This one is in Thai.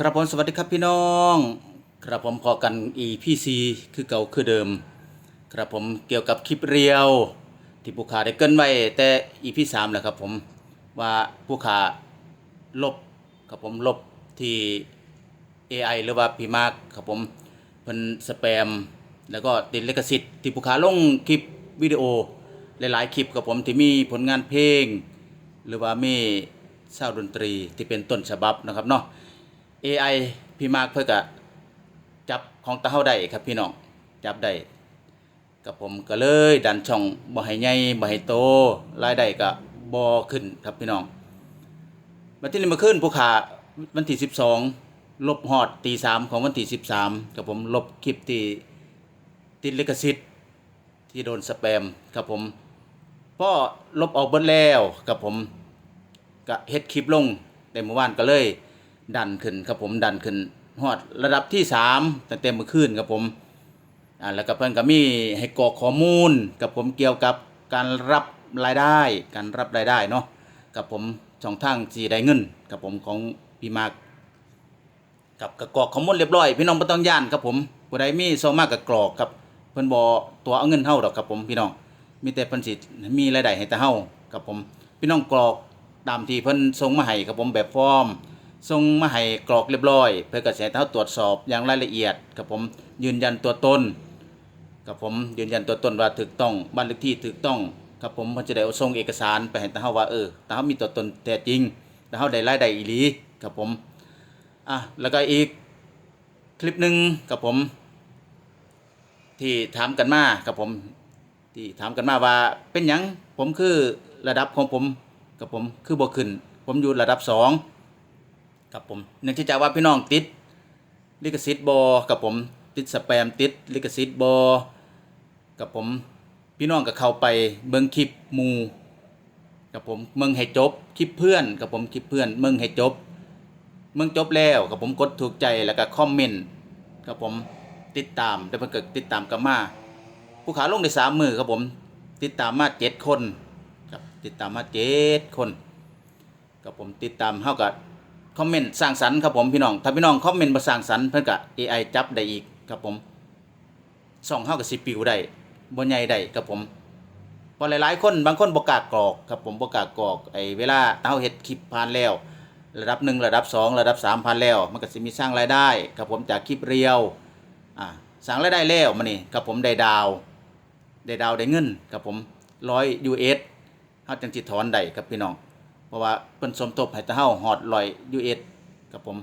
ครับผมสวัสดีครับพี่น้อง ครับผมพอกัน EPC คือเก่าคือเดิม ครับผมเกี่ยวกับคลิปเรียว ที่ผู้ขาได้เกินไว้แต่ EP 3แหละครับผมว่าผู้ขาลบครับผมลบที่ AI หรือว่าพีมาร์คครับผมเพิ่นสแปม แล้วก็ติดลิขสิทธิ์ที่ผู้ขาลงคลิปวิดีโอหลายๆคลิปครับผมที่มีผลงานเพลง หรือว่ามีเศร้าดนตรีที่เป็นต้นฉบับนะครับเนาะ AI พี่มากเพื่อก็จับของตาเฮาได้ครับพี่น้องจับได้กับผมก็เลยดันช่องบ่ให้ใหญ่บ่ให้โตรายได้ก็บ่ขึ้นครับพี่น้องวันที่นี้มาขึ้นผู้ขาวันที่ 12 ลบฮอดตี3ของวันที่ 13กับผมลบคลิปที่ติดลิขสิทธิ์ที่โดนสแปมครับผมพ่อลบออกเบิดแล้วกับผมก็เฮ็ดคลิปลงแต่เมื่อวานก็เลย ดันขึ้นครับผมดันขึ้นฮอดระดับที่สามตั้งแต่เมื่อคืนครับผมอ่าแล้วก็เพิ่นก็มีให้กรอกข้อมูลกับผมเกี่ยวกับการรับรายได้ การรับรายได้เนาะกับผมช่องทางสีได้เงินกับผมของพี่มากกับกกรอกข้อมูลเรียบร้อย พี่น้องบ่ต้องย่านครับผมผู้ใดมีโซมากกับกรอกครับเพิ่นบ่ตัวเอาเงินเฮาดอกครับผมพี่น้องมีแต่เพิ่นสิมีรายได้ให้แต่เฮาครับผมพี่น้องกรอกตามที่เพิ่นส่งมาให้ครับผมแบบฟอร์ม ส่งมาให้กรอกเรียบร้อย เพื่อกระแสเท้าตรวจสอบอย่างรายละเอียดกับผมยืนยันตัวตนกับผมยืนยันตัวตนว่าถูกต้องบ้านเลขที่ถูกต้องครับผมมันจะได้เอาส่งเอกสารไปให้ตาเฮาว่าเออตาเฮามีตัวตนแท้จริงตาเฮาได้รายได้อีหลีครับผมอะแล้วก็อีกคลิปหนึ่งกับผม ที่ถามกันมากับผม ที่ถามกันมาว่าเป็นหยังผมคือระดับของผมกับผมคือบ่ขึ้น ผมอยู่ระดับสอง กับผมเนื่องจากว่าพี่น้องติดลิขสิทธิ์บอกับผมติดสแปมติดลิขสิทธิ์บอกับผมพี่น้องก็เข้าไปเบิ่งคลิปมูกับผมเมืองให้จบคลิปเพื่อนกับผมคลิปเพื่อนเมืองให้จบ เมืองจบแล้วกับผมกดถูกใจแล้วก็คอมเมนต์กับผมติดตามได้เพิ่นก็ติดตามกับมาผู้ขาลงได้สามมือครับผมติดตามมาเจ็ดคนครับติดตามมาเจ็ดคนกับผมติดตามเท่ากับ คอมเมนต์สร้างสรรค์ครับผมพี่น้อง ถ้าพี่น้องคอมเมนต์มาสร้างสรรค์เพิ่นก็ AI จับได้อีกครับผมส่องเฮากับสิปิวได้บ่ใหญ่ได้ครับผมเพอหลายๆ คนบางคนบกากรอกครับผมบกากรอกไอ้เวลาเฮาเฮ็ดคลิปผ่านแล้ว ระดับ1ระดับ2ระดับ3ผ่านแล้ว มันก็สิมีสร้างรายได้ครับผมจากคลิปเรียวอ่าสร้างรายได้แล้วมานี่ครับผมได้ดาวได้ดาวได้เงินครับผม100 US เฮาจังสิถอนได้ครับพี่น้อง เพราะว่าเพิ่นสมทบให้ตะเฮาฮอด100 US ครับผม